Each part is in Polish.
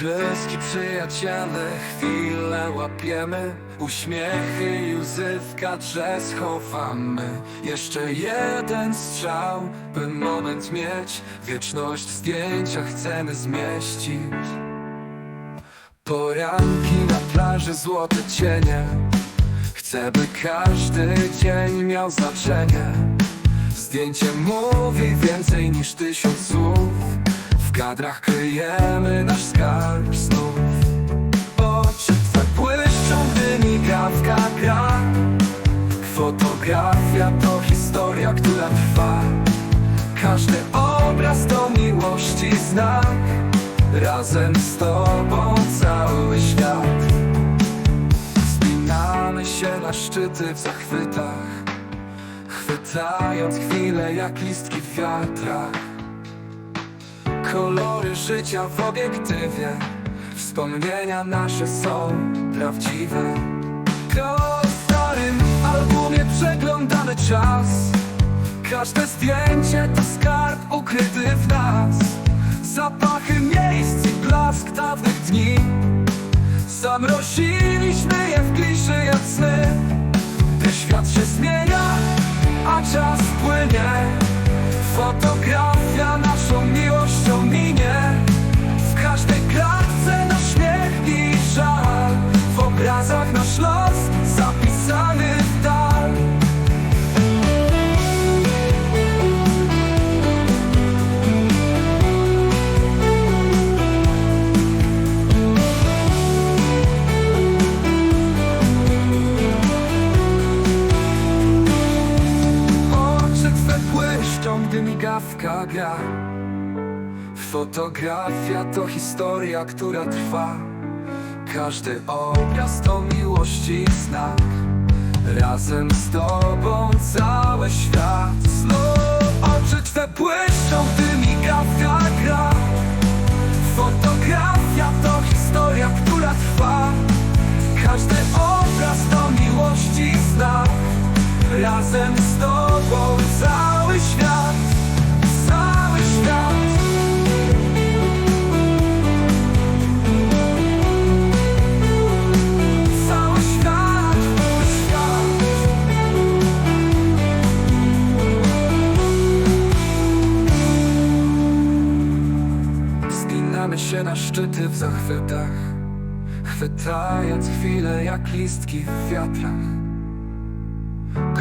Odbłyski przyjaciele, chwilę łapiemy Uśmiechy i łzy w kadrze schowamy Jeszcze jeden strzał, by moment mieć. Wieczność w zdjęciach chcemy zmieścić. Poranki na plaży, złote cienie. Chcę, by każdy dzień miał znaczenie. Zdjęcie mówi więcej niż tysiąc słów kadrach kryjemy nasz skarb snów Oczy twe błyszczą, gdy migawka gra. Fotografia to historia, która trwa. Każdy obraz to miłości znak. Razem z tobą cały świat. Wspinamy się na szczyty w zachwytach Chwytając chwilę jak listki w wiatrach Kolory życia w obiektywie. Wspomnienia nasze są prawdziwe. To w starym albumie przeglądamy czas? Każde zdjęcie to skarb ukryty w nas. Zapachy miejsc i blask dawnych dni. Zamroziliśmy je w kliszy jak sny nasz los zapisany w dal. Oczy twe błyszczą, gdy migawka gra. Fotografia to historia, która trwa Każdy obraz to miłości znak. Razem z tobą cały świat. Znów oczy twe błyszczą, gdy migawka gra. Fotografia to historia, która trwa. Każdy obraz to miłości znak. Razem z tobą się na szczyty w zachwytach Chwytając chwilę jak listki w wiatrach.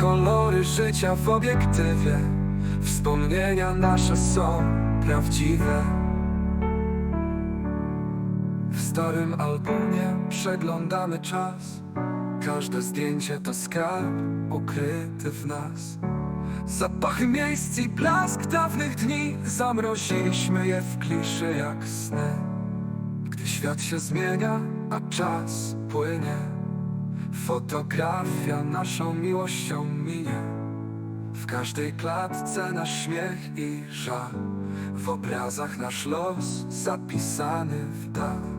Kolory życia w obiektywie Wspomnienia nasze są prawdziwe. W starym albumie przeglądamy czas Każde zdjęcie to skarb ukryty w nas Zapachy miejsc i blask dawnych dni. Zamroziliśmy je w kliszy jak sny. Gdy świat się zmienia, a czas płynie Fotografia naszą miłością minie. W każdej klatce nasz śmiech i żal W obrazach nasz los zapisany w dal